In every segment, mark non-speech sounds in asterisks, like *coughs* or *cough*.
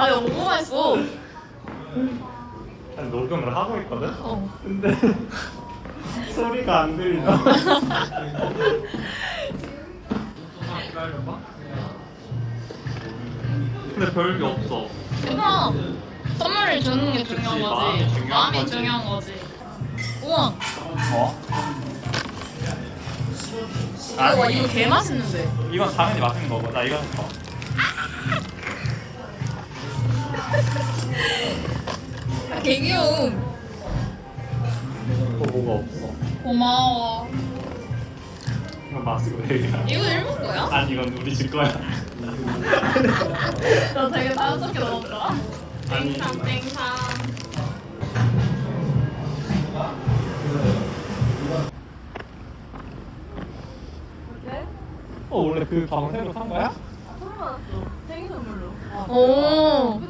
아 이거 너무 맛있어. 아니, 녹음을 하고 있거든? 어. 근데 *laughs* 소리가 안 들려. *laughs* 근데 별게 없어. 괜찮아. 선물을 주는 게 중요한 그치, 거지. 마음이 중요한 마음이 거지. 중요한 거지. 우와. 뭐? 이거 아니, 이거 개 맛있는데. 이건 당연히 맛있는 거고 나 이거 봐. 개 귀여움. 또 뭐가 없어. 고마워. 이건 마스크 베이야. 이거 일본 거야? 아니 이건 우리 집 거야. *laughs* 나 되게 자연스럽게 넣었다. 아니. 땡상 땡상. 어 원래 그 가방 새로 산 거야? 오. 넣고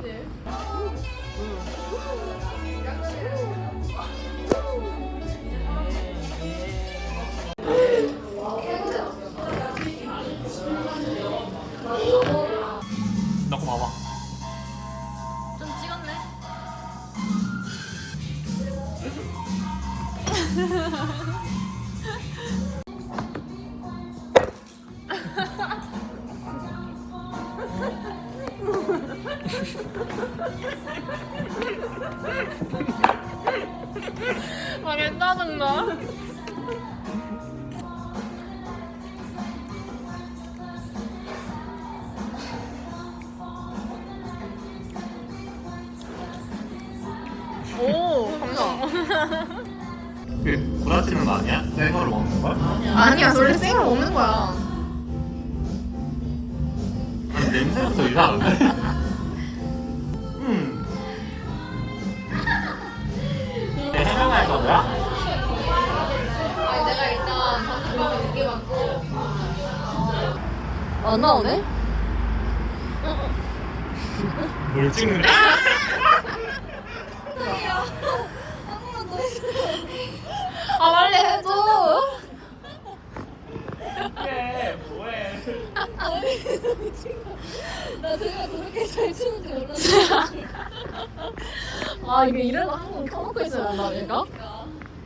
그 구라치는 거 아니야? 새 거를 먹는 걸? 아니야, 원래 생으로 먹는 거야. 아니 냄새부터 이상한데? 음. 내 해명할 거야? 아니, 내가 일단 단톡방을 늦게 받고. 안 나오네? 뭘 찍는 아, *laughs* 빨리 해줘. 그래 뭐해 나 제가 저렇게 잘 추는 줄 몰랐어. 아, 이게 이래서 한번 켜놓고 있어야 된다, 얘가?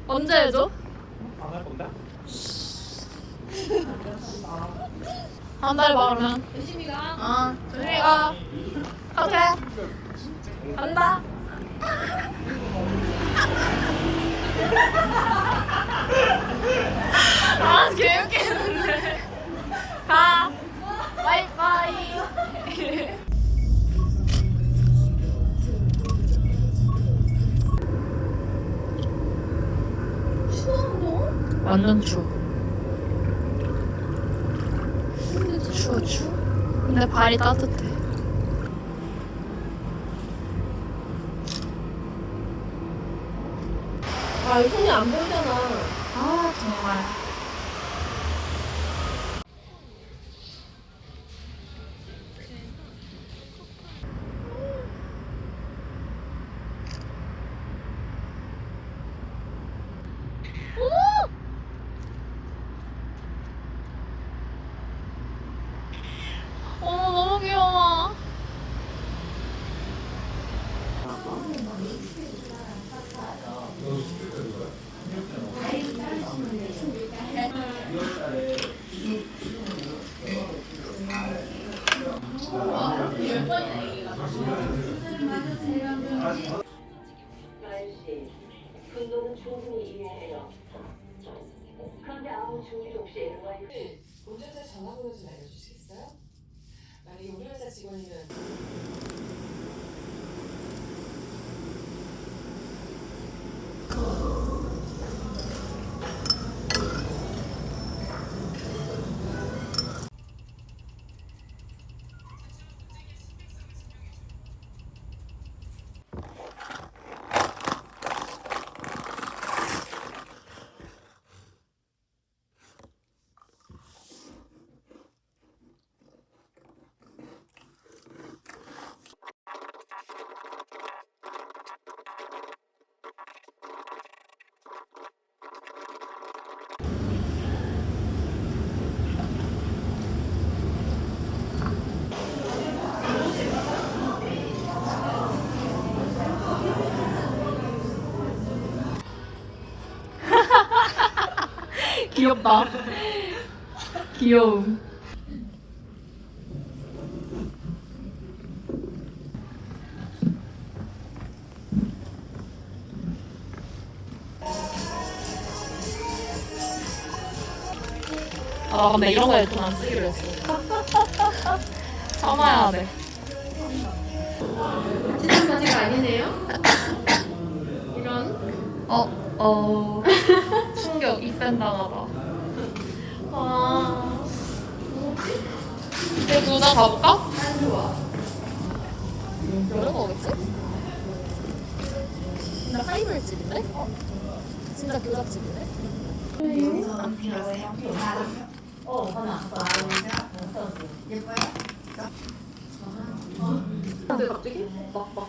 언제 해줘? 안할 건데? 한달 봐, 그러면. 열심히 가. 아, 조심히 가. 오케이. 간다. 아, 개 완전 추워. 추워, 추워. 근데 발이 따뜻해. 아저씨, 분노는 충분히 이해해요. 그런데 아무 준비도 없이 애가 운전자 전화번호 좀 알려주시겠어요? 말이요. 귀엽다. 귀여움. 아, 나 근데 이런 거에 돈 안 쓰기로 했어. *laughs* 참아야 돼. 지금까지가 아니네요. *coughs* 이런. 어, 어. 충격, 입밴 당하다. 아. 이거 두장 가볼까? 안 좋아. 그런 거겠지? 나 하이볼집인데? 어. 진짜 교자집인데? 근데 갑자기 막 막.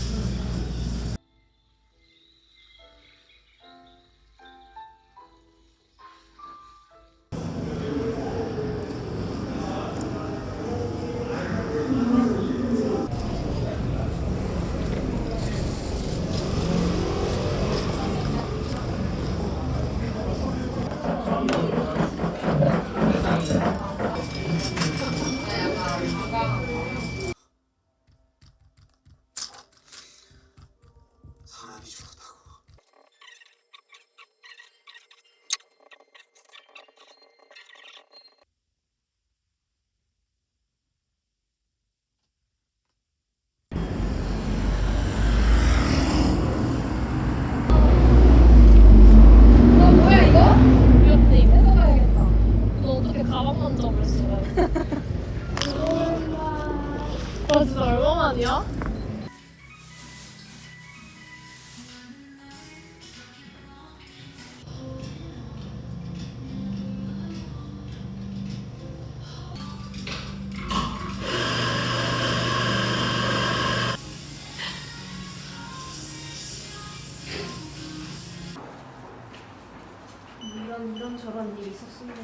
저런 일이 있었습니다.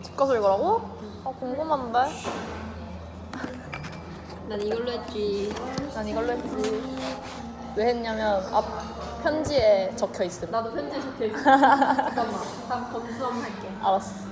집 가서 읽으라고? 아 궁금한데? 난 이걸로 했지. 난 이걸로 했지 왜 했냐면 앞 편지에 적혀 있음 나도 편지에 적혀 있어. *laughs* 잠깐만. 다음 검수 한번 할게. 알았어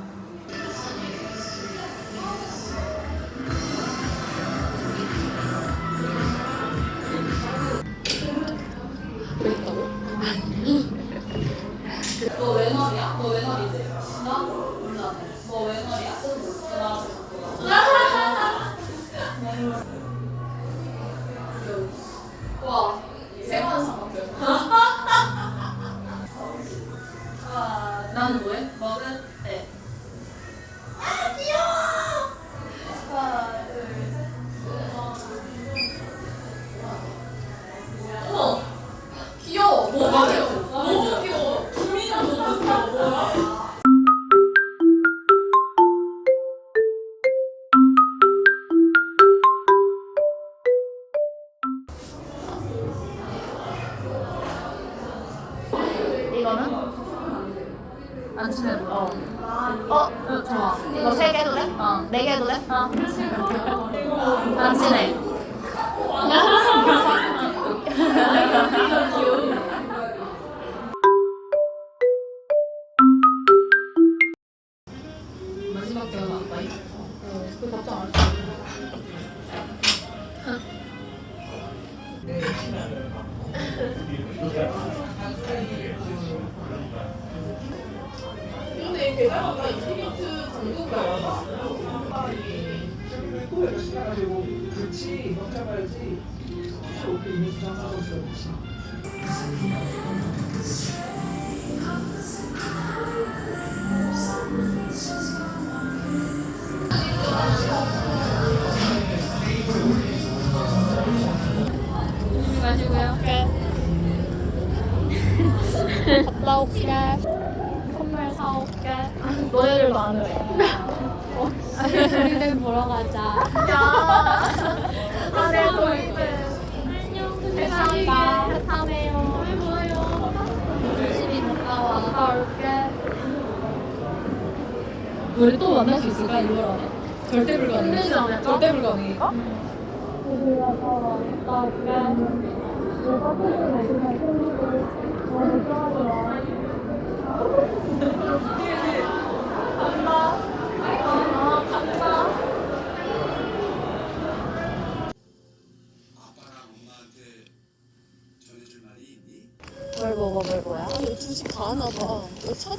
thought. 해. 우리들 보러 가자. 야. 안돼 너희들. 감사합니다. 다음에요. 열심히 갔다 와. 갔다 올게. 우리 또 만날 수 있을까 6월 안에? 절대 불가능. 절대 불가능일까? 아빠랑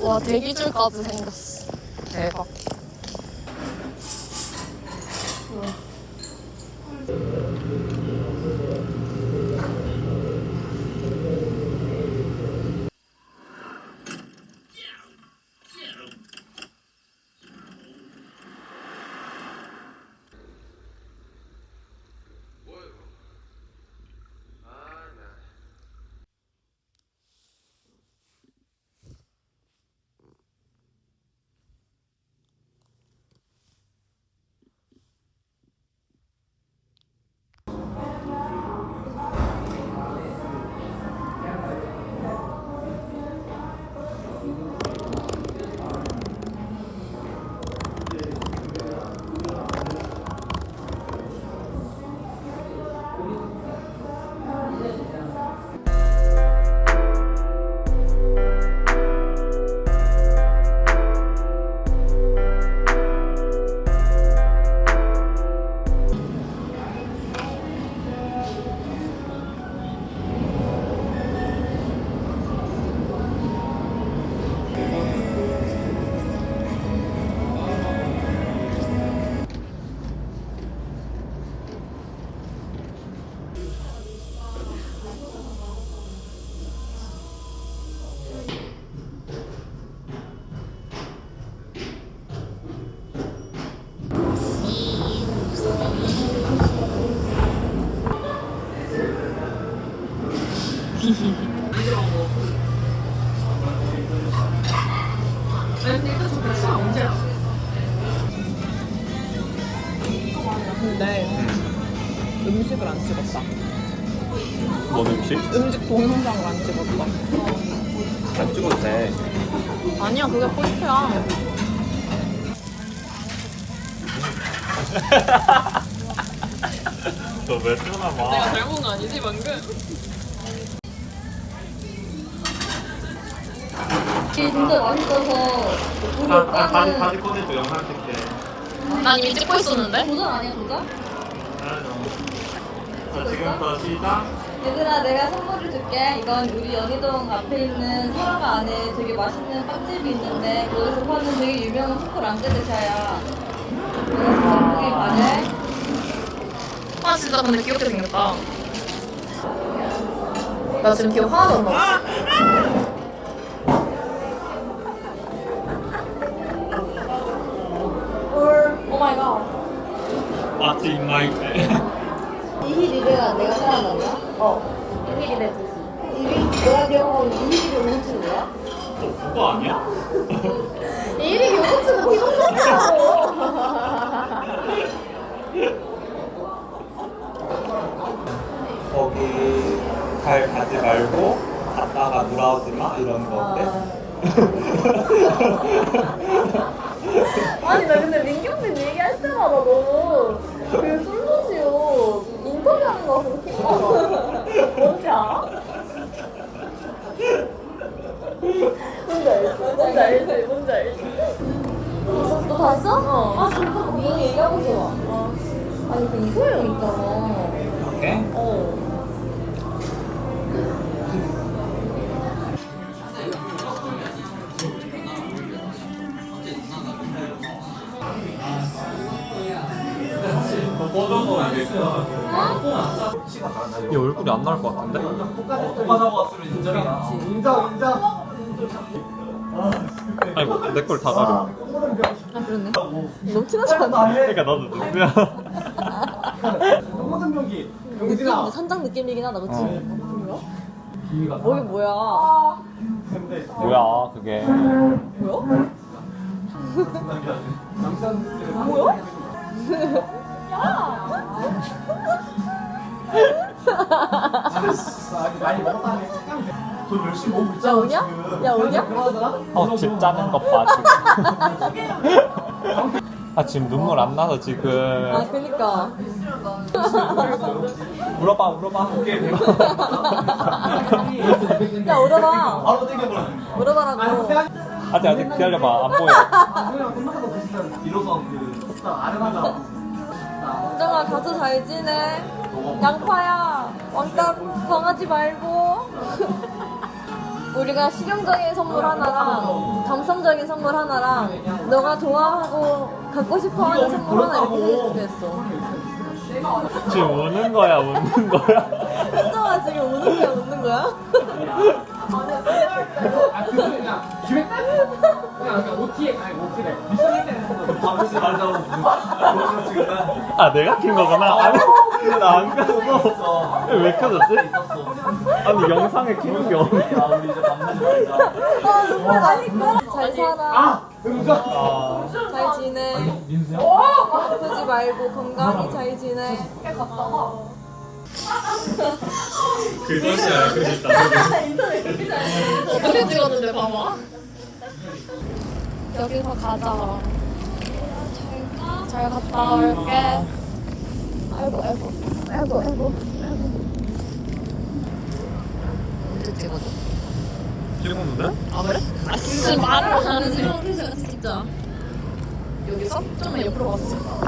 와, 대기줄까지 생겼어. 대박. 근데 음식을 안 찍었다. 뭔 음식? 음식 동영상을 안 찍었다. 안 찍어도 돼. 아니야, 그게 포인트야. 너왜 내가 봐. 닮은 거 아니지, 방금? 진짜 맛있어서 우리 아, 아, 오빠는 다시 꺼내줘, 영상 찍게. 난 이미 찍고 있었는데? 도전 아니야 도전? 아, 자, 지금부터 시작. 얘들아 내가 선물을 줄게 이건 우리 연희동 앞에 있는 사라가 안에 되게 맛있는 빵집이 있는데 거기서 파는 되게 유명한 초코 랑게드샤야 그래서 덕분에 가래 아, 진짜 근데 귀엽게 생겼다. 나 지금 기억 하나도 안 나. 오 마이갓 마치 인마이 때. 이희리가 내가 생각났나? 어 이희리네 두시 이희 내가 기억하고 이희리 요거트는 뭐야? 너 그거 아니야? 이희리 요거트는 기억나냐고 거기 잘 가지 말고 갔다가 돌아오지 마 이런 거 어때? *laughs* 아니 나 근데 민경님 얘기할 때마다 너무 그 솔로지오 인터뷰하는 거 같아서 킹받아 뭔지 알아? 뭔지 알지? 뭔지 알지? 뭔지 알지? 너 봤어? 어. 아 진짜 민경이 얘기하고 있어 어. 아니 그 이소영 있잖아 오케이? 어 너 꺼져서 이게 얘 얼굴이 안 나올 것 같은데? 아이고 내걸 다 가려 아, 그렇네. 너무 친하지 않아? 그러니까 나도 누구야 느낌, 산장 느낌이긴 하다, 그치? 어. 뭐게 뭐야? 뭐야 그게 뭐야? *laughs* 뭐야? 많이 먹었다네. 돈 열심히 모으고 야 있잖아. 오냐? 야 오냐? 어 집 짜는 것 봐 지금 아 지금 눈물 안 나서 지금 아 그니까. 물어봐 물어봐 야 물어봐. 바로 땡겨버려. 물어봐라고. 아직 아직 기다려봐 안 보여 비로소 그 아련하다. 정아 가서 잘 지내. 양파야 왕따 당하지 말고. *laughs* 우리가 실용적인 선물 하나랑 감성적인 선물 하나랑 너가 좋아하고 갖고 싶어하는 선물 하나 이렇게 해주기로 했어. 지금 우는 거야 웃는 거야 현정아 지금 우는 거야 웃는 거야? 아, 그 그냥 기획 그냥 그냥 OT에 아니 OT래. 미션일 때는 밤새 말자고 지금 아 내가 킨 거구나 아니 나안 켰어 왜 켜졌지? 아니 영상에 켜는 게 없네 아 우리 이제 말자. 아 눈물 나니까. 잘 살아. 아, 잘 지내. 민수야? 아프지 말고 건강히 잘 지내. 그것이야 그랬다 어떻게 찍었는데 봐봐. 여기서 가자. 잘 갔다 올게. 아이고 아이고 아이고 아이고 아이고. 어떻게 찍어줘? 찍었는데? 아 그래? 아 진짜 말을 안 하는지 진짜. 여기서? 좀 옆으로 가서 찍어.